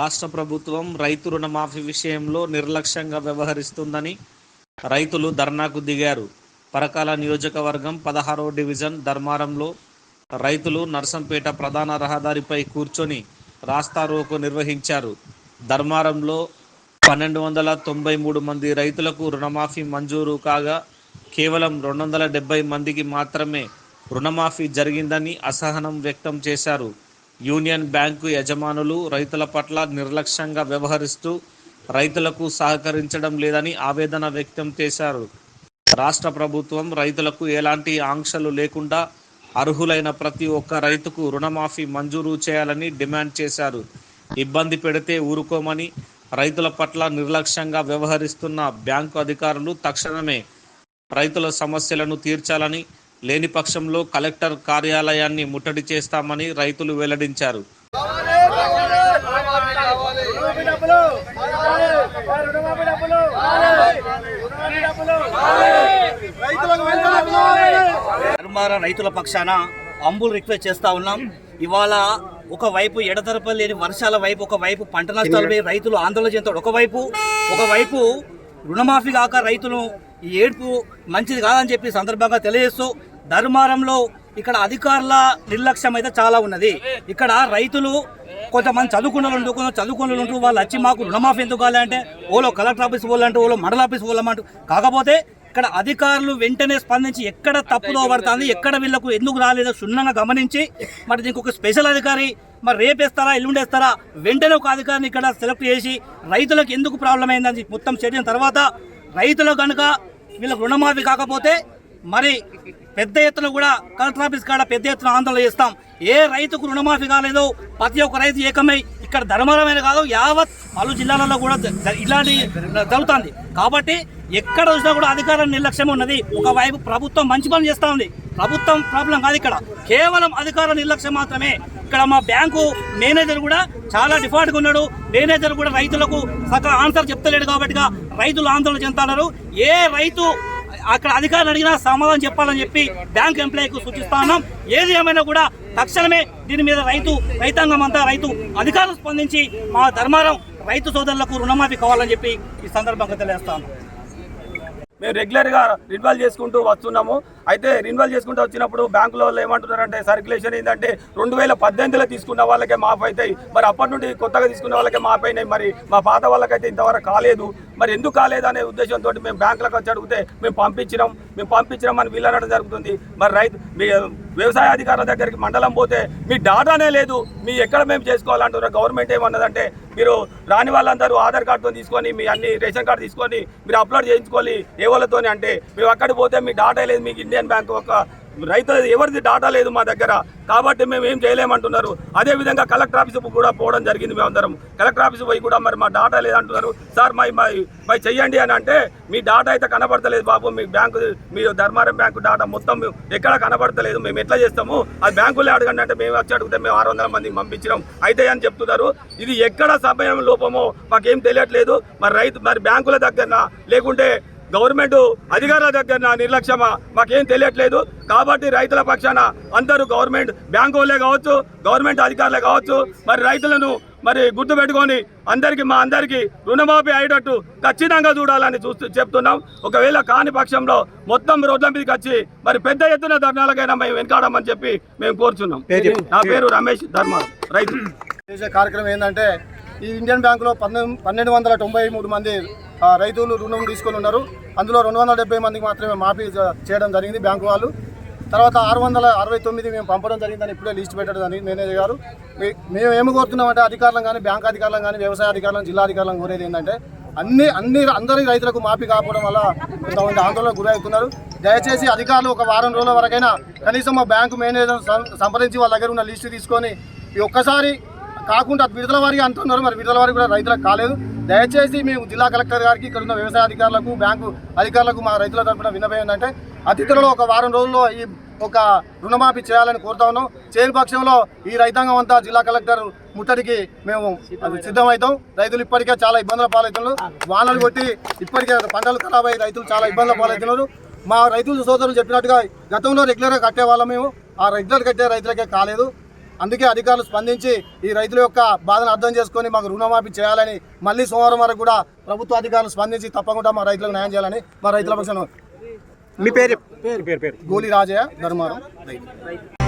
రాష్ట్ర ప్రభుత్వం రైతు రుణమాఫీ విషయంలో నిర్లక్ష్యంగా వ్యవహరిస్తుందని రైతులు ధర్నాకు దిగారు. పరకాల నియోజకవర్గం పదహారో డివిజన్ ధర్మారంలో రైతులు నర్సంపేట ప్రధాన రహదారిపై కూర్చొని రాస్తారోకు నిర్వహించారు. ధర్మారంలో పన్నెండు వందల తొంభై మూడు మంది రైతులకు రుణమాఫీ మంజూరు కాగా కేవలం రెండు వందల డెబ్బై మందికి మాత్రమే రుణమాఫీ జరిగిందని అసహనం వ్యక్తం చేశారు. యూనియన్ బ్యాంకు యజమానులు రైతుల పట్ల నిర్లక్ష్యంగా వ్యవహరిస్తూ రైతులకు సహకరించడం లేదని ఆవేదన వ్యక్తం చేశారు. రాష్ట్ర ప్రభుత్వం రైతులకు ఎలాంటి ఆంక్షలు లేకుండా అర్హులైన ప్రతి ఒక్క రైతుకు రుణమాఫీ మంజూరు చేయాలని డిమాండ్ చేశారు. ఇబ్బంది పెడితే ఊరుకోమని రైతుల పట్ల నిర్లక్ష్యంగా వ్యవహరిస్తున్న బ్యాంకు అధికారులు తక్షణమే రైతుల సమస్యలను తీర్చాలని లేని పక్షంలో కలెక్టర్ కార్యాలయాన్ని ముట్టడి చేస్తామని రైతులు వెల్లడించారు. ధర్మార రైతుల పక్షాన అంబులు రిక్వెస్ట్ చేస్తా ఉన్నాం. ఇవాళ ఒకవైపు ఎడతెరప లేని వర్షాల వైపు ఒకవైపు పంట నష్టాలపై రైతులు ఆందోళన చెందుతాడు ఒకవైపు ఒకవైపు రుణమాఫీ కాక రైతులు ఈ ఏడుపు మంచిది కాదని చెప్పి సందర్భంగా తెలియజేస్తూ ధర్మారంలో ఇక్కడ అధికారుల నిర్లక్ష్యం అయితే చాలా ఉన్నది. ఇక్కడ రైతులు కొంతమంది చదువుకున్న ఉంటూ కొంత చదువుకున్న ఉంటూ వాళ్ళు వచ్చి మాకు రుణమాఫీ ఎందుకు కావాలంటే ఓలో కలెక్టర్ ఆఫీస్ పోవాలంటే ఓలో మండల ఆఫీస్ పోవాలంటూ కాకపోతే ఇక్కడ అధికారులు వెంటనే స్పందించి ఎక్కడ తప్పుదో పడుతుంది ఎక్కడ వీళ్ళకు ఎందుకు రాలేదో క్షుణ్ణంగా గమనించి మరి దీనికి ఒక స్పెషల్ అధికారి మరి రేపేస్తారా ఎల్లుండేస్తారా వెంటనే ఒక అధికారిని ఇక్కడ సెలెక్ట్ చేసి రైతులకు ఎందుకు ప్రాబ్లం అయిందని మొత్తం చేసిన తర్వాత రైతులు కనుక వీళ్ళకు రుణమాఫీ కాకపోతే మరి పెద్ద ఎత్తున కూడా కలెక్టర్ ఆఫీస్ కాడ పెద్ద ఎత్తున ఆందోళన చేస్తాం. ఏ రైతుకు రుణమాఫీ కాలేదో ప్రతి ఒక్క రైతు ఏకమై ఇక్కడ ధర్మరమైన కాదు యావత్ పలు జిల్లాలలో కూడా ఇలాంటి జరుగుతుంది. కాబట్టి ఎక్కడ చూసినా కూడా అధికారం నిర్లక్ష్యం ఉన్నది. ఒకవైపు ప్రభుత్వం మంచి పని చేస్తూ ఉంది. ప్రభుత్వం ప్రాబ్లం కాదు ఇక్కడ. కేవలం అధికార నిర్లక్ష్యం మాత్రమే. ఇక్కడ మా బ్యాంకు మేనేజర్ కూడా చాలా డిఫాల్ట్గా ఉన్నాడు. మేనేజర్ కూడా రైతులకు సగం ఆన్సర్ చెప్తలేడు కాబట్టి రైతులు ఆందోళన చెందుతున్నారు. ఏ రైతు అక్కడ అధికారులు అడిగినా సమాధానం చెప్పాలని చెప్పి బ్యాంక్ ఎంప్లాయీకి సూచిస్తా ఉన్నాం. ఏది ఏమైనా కూడా తక్షణమే దీని మీద రైతు రైతాంగం అంతా రైతు అధికారులు స్పందించి మా ధర్మారం రైతు సోదరులకు రుణమాఫీ కావాలని చెప్పి ఈ సందర్భంగా తెలియజేస్తాను మేము రెగ్యులర్గా రిన్వాల్ చేసుకుంటూ వస్తున్నాము. అయితే రిన్వాల్ చేసుకుంటూ వచ్చినప్పుడు బ్యాంకుల వాళ్ళు ఏమంటున్నారంటే సర్క్యులేషన్ ఏంటంటే రెండు వేల పద్దెనిమిదిలో తీసుకున్న వాళ్ళకే మాఫ్ అవుతాయి. మరి అప్పటి నుండి కొత్తగా తీసుకున్న వాళ్ళకే మాఫ్ అయినాయి. మరి మా పాత వాళ్ళకైతే ఇంతవరకు కాలేదు. మరి ఎందుకు కాలేదనే ఉద్దేశంతో మేము బ్యాంకులకు వచ్చి అడిగితే మేము పంపించినాం మేము పంపించినాం అని వీళ్ళనడం జరుగుతుంది. మరి రైతు మీ వ్యవసాయ అధికారుల దగ్గరికి మండలం పోతే మీ డాటానే లేదు. మీ ఎక్కడ మేము చేసుకోవాలంటున్నారు? గవర్నమెంట్ ఏమన్నదంటే మీరు రాని వాళ్ళందరూ ఆధార్ కార్డుతో తీసుకొని మీ అన్ని రేషన్ కార్డు తీసుకొని మీరు అప్లోడ్ చేయించుకోవాలి ఏ అంటే మేము అక్కడ పోతే మీ డాటా లేదు మీకు ఇండియన్ బ్యాంక్ ఒక రైతు ఎవరిది డాటా లేదు మా దగ్గర. కాబట్టి మేము ఏం చేయలేమంటున్నారు. అదే విధంగా కలెక్టర్ ఆఫీస్ కూడా పోవడం జరిగింది మేమందరం. కలెక్టర్ ఆఫీస్ పోయి కూడా మరి మా డాటా లేదంటున్నారు. సార్ మై మై మై చెయ్యండి అని అంటే మీ డాటా అయితే కనబడతలేదు బాబు. మీ బ్యాంకు మీ ధర్మారం బ్యాంకు డాటా మొత్తం మేము ఎక్కడ కనబడతలేదు. మేము ఎట్లా చేస్తాము? అది బ్యాంకులే అడగండి అంటే మేము వచ్చి అడిగితే మేము ఆరు వందల మందికి పంపించినాం. అయితే అని చెప్తున్నారు. ఇది ఎక్కడ సమయం లోపమో మాకేం తెలియట్లేదు. మరి రైతు మరి బ్యాంకుల దగ్గర లేకుంటే గవర్నమెంట్ అధికారుల దగ్గర నిర్లక్ష్యమా? మాకేం తెలియట్లేదు. కాబట్టి రైతుల పక్షాన అందరూ గవర్నమెంట్ బ్యాంకు వాళ్ళే కావచ్చు గవర్నమెంట్ అధికారులే కావచ్చు మరి రైతులను మరి గుర్తుపెట్టుకొని అందరికీ మా అందరికీ రుణమాఫీ అయ్యేటట్టు ఖచ్చితంగా చూడాలని చూస్తూ చెప్తున్నాం. ఒకవేళ కాని పక్షంలో మొత్తం రోడ్ల మీదకి వచ్చి మరి పెద్ద ఎత్తున ధర్నాలకైనా మేము వెనకాడమని చెప్పి మేము కోరుచున్నాం. నా పేరు రమేష్ ధర్మ రైతు. చేసే కార్యక్రమం ఏంటంటే ఈ ఇండియన్ బ్యాంకులో పన్నెండు పన్నెండు వందల తొంభై మూడు మంది రైతులు రుణం తీసుకొని ఉన్నారు. అందులో రెండు వందల డెబ్బై మందికి మాత్రమే మాఫీ చేయడం జరిగింది బ్యాంకు వాళ్ళు. తర్వాత ఆరు వందల అరవై తొమ్మిది మేము పంపడం జరిగిందని ఇప్పుడే లిస్ట్ పెట్టడం జరిగింది మేనేజర్ గారు. మేము ఏమి కోరుతున్నామంటే అధికారులను కానీ బ్యాంక్ అధికారులను కానీ వ్యవసాయ అధికారులను జిల్లా అధికారులను కోరేది ఏంటంటే అన్ని అన్ని అందరి రైతులకు మాఫీ కాకపోవడం వల్ల కొంతమంది ఆందోళనకు గురవుతున్నారు దయచేసి అధికారులు ఒక వారం రోజుల వరకైనా కనీసం మా బ్యాంకు మేనేజర్ సంప్రదించి వాళ్ళ దగ్గర ఉన్న లిస్టు తీసుకొని ఒక్కసారి కాకుండా విడుదల వారికి అంటున్నారు. మరి విడుదల వారికి కూడా రైతులకు కాలేదు. దయచేసి మేము జిల్లా కలెక్టర్ గారికి ఇక్కడ ఉన్న వ్యవసాయ అధికారులకు బ్యాంకు అధికారులకు మా రైతుల తరఫున విన్నపం ఏంటంటే అతి త్వరలో ఒక వారం రోజుల్లో ఈ ఒక రుణమాఫీ చేయాలని కోరుతా ఉన్నాం. చేయని పక్షంలో ఈ రైతాంగం అంతా జిల్లా కలెక్టర్ ముట్టడికి మేము సిద్ధమవుతాం. రైతులు ఇప్పటికే చాలా ఇబ్బందుల పాలవుతున్నారు. వానలు కొట్టి ఇప్పటికే పంటలు ఖరాబ్ అయ్యి రైతులు చాలా ఇబ్బందుల పాలవుతున్నారు. మా రైతులు సోదరులు చెప్పినట్టుగా గతంలో రెగ్యులర్గా కట్టే వాళ్ళం మేము. ఆ రెగ్యులర్ కట్టే రైతులకే కాలేదు. అందుకే అధికారులు స్పందించి ఈ రైతుల యొక్క బాధను అర్థం చేసుకొని మాకు రుణమాఫీ చేయాలని మళ్ళీ సోమవారం వరకు కూడా ప్రభుత్వ అధికారులు స్పందించి తప్పకుండా మా రైతులకు న్యాయం చేయాలని మా రైతుల పక్షాన మీ పేరు పేరు పేరు గోలి రాజయ్య ధర్మారం రైతు